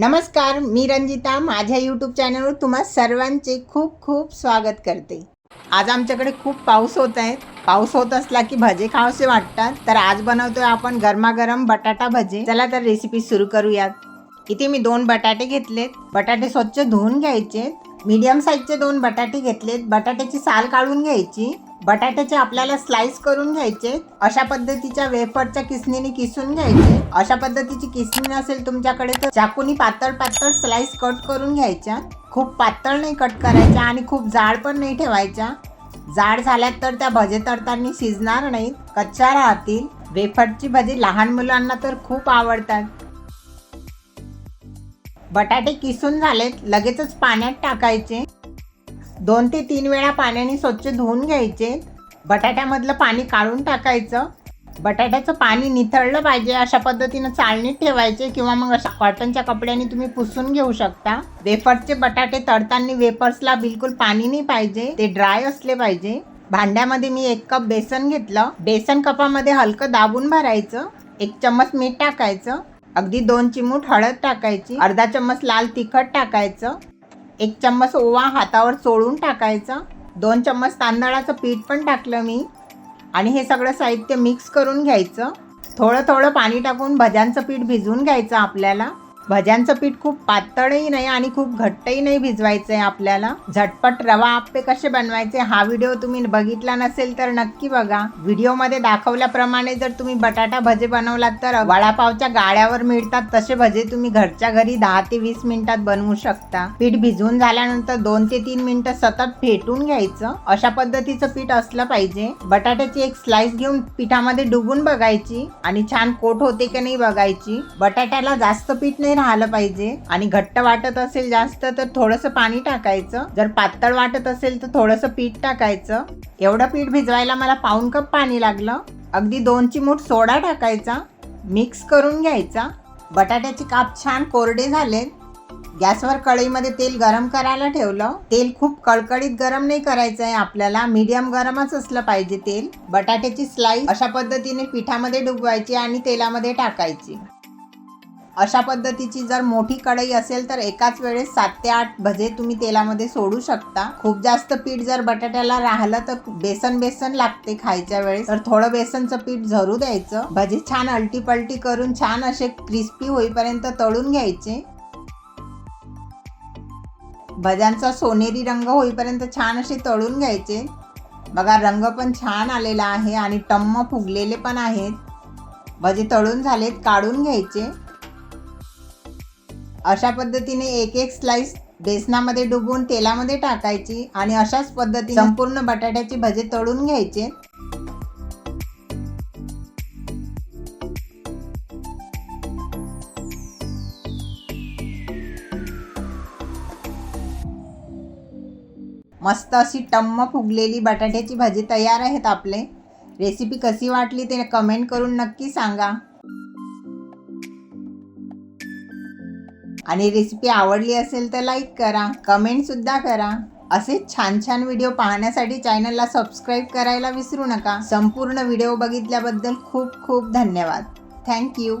नमस्कार मी रंजिता. माझ्या यूट्यूब चॅनलवर तुम्हा सर्वांचे खूप खूप स्वागत करते. आज आमच्याकडे खूप पाऊस होत आहे. पाऊस होत असला की भजे खावसे वाटतात. तर आज बनवतोय आपण गरमागरम बटाटा भजे. चला तर रेसिपी सुरू करूयात. इथे मी दोन बटाटे घेतलेत. बटाटे स्वच्छ धुवून घ्यायचे. मीडियम साईजचे दोन बटाटे घेतलेत. बटाट्याची साल काढून घ्यायची. बटाट्याचे आपल्याला स्लाइस करून घ्यायचे अशा पद्धतीच्या वेफरच्या किसणीने किसून घ्यायचे. अशा पद्धतीची किसणी नसेल तुमच्याकडे तर चाकूनी पातळ पातळ स्लाइस कट करून घ्यायच्या. खूप पातळ नाही कट करायच्या आणि खूप जाड पण नाही ठेवायच्या. जाड झाल्यात तर त्या भजे तळताना शिजणार नाहीत कच्च्या राहतील. वेफरची भजी लहान मुलांना तर खूप आवडतात. बटाटे किसून झालेत लगेचच पाण्यात टाकायचे. दोन ते तीन वेळा पाण्याने स्वच्छ धुवून घ्यायचे. बटाट्यामधलं पाणी काढून टाकायचं. बटाट्याचं पाणी निथळलं पाहिजे अशा पद्धतीनं चाळणीत ठेवायचे किंवा मग अशा कॉटनच्या कपड्याने तुम्ही पुसून घेऊ शकता. वेफर्सचे बटाटे तळताना वेफर्सला बिलकुल पाणी नाही पाहिजे ते ड्राय असले पाहिजे. भांड्यामध्ये मी एक कप बेसन घेतलं. बेसन कपामध्ये हलकं दाबून भरायचं. एक चम्मच मीठ टाकायचं. अगदी दोन चिमूट हळद टाकायची. अर्धा चम्मच लाल तिखट टाकायचं. एक चम्मच ओवा हातावर चोळून टाकायचं. दोन चम्मच तांदळाचं पीठ पण टाकलं मी. आणि हे सगळं साहित्य मिक्स करून घ्यायचं. थोडं थोडं पाणी टाकून भज्यांचं पीठ भिजवून घ्यायचं आपल्याला. भज्यांचं पीठ खूप पातळही नाही आणि खूप घट्टही नाही भिजवायचं आहे आपल्याला. झटपट रवा आप्पे कसे बनवायचे हा व्हिडिओ तुम्ही बघितला नसेल तर नक्की बघा. व्हिडिओमध्ये दाखवल्याप्रमाणे जर तुम्ही बटाटा भजे बनवलात तर वडापावच्या गाळ्यावर मिळतात तसे भजे तुम्ही घरच्या घरी दहा ते वीस मिनिटात बनवू शकता. पीठ भिजवून झाल्यानंतर दोन ते तीन मिनिटं सतत फेटून घ्यायचं. अशा पद्धतीचं पीठ असलं पाहिजे. बटाट्याची एक स्लाइस घेऊन पिठामध्ये डुबून बघायची आणि छान कोट होते की नाही बघायची. बटाट्याला जास्त पीठ नाही राहिलं पाहिजे. आणि घट्ट वाटत असेल जास्त तर थोडंसं पाणी टाकायचं. जर पातळ वाटत असेल तर थोडंसं पीठ टाकायचं. एवढं पीठ भिजवायला मला पाऊन कप पाणी लागलं. अगदी दोन चिमूट सोडा टाकायचा. मिक्स करून घ्यायचा. बटाट्याचे काप छान कोरडे झाले. गॅसवर कढईमध्ये तेल गरम करायला ठेवलं. तेल खूप कळकळीत गरम नाही करायचं आहे आपल्याला. मीडियम गरमच असलं पाहिजे तेल. बटाट्याची स्लाईस अशा पद्धतीने पिठामध्ये डुबवायची आणि तेलामध्ये टाकायची. अशा पद्धतीची जर मोठी कढई असेल तर एकाच वेळेस सात ते आठ भजे तुम्ही तेलामध्ये सोडू शकता. खूप जास्त पीठ जर बटाट्याला राहिलं तर बेसन बेसन लागते खायच्या वेळेस. तर थोडं बेसनचं पीठ झरू द्यायचं. भजे छान अलटी पलटी करून छान असे क्रिस्पी होईपर्यंत तळून घ्यायचे. भज्यांचा सोनेरी रंग होईपर्यंत छान असे तळून घ्यायचे. बघा रंग पण छान आलेला आहे आणि टम्म फुगलेले पण आहेत. भजे तळून झालेत काढून घ्यायचे. अशा पद्धतीने एक एक स्लाइस बेसनामध्ये डुबवून तेलामध्ये टाकायची आणि अशाच पद्धतीने संपूर्ण बटाट्याचे भजे तळून घ्यायचे. मस्त अशी टम्म फुगलेली बटाट्याची भाजी तयार आहेत आपले. रेसिपी कशी वाटली ते कमेंट करून नक्की सांगा. आणि रेसिपी आवडली असेल तर लाईक करा कमेंटसुद्धा करा. असे छान छान व्हिडिओ पाहण्यासाठी चॅनलला सबस्क्राईब करायला विसरू नका. संपूर्ण व्हिडिओ बघितल्याबद्दल खूप खूप धन्यवाद. थँक्यू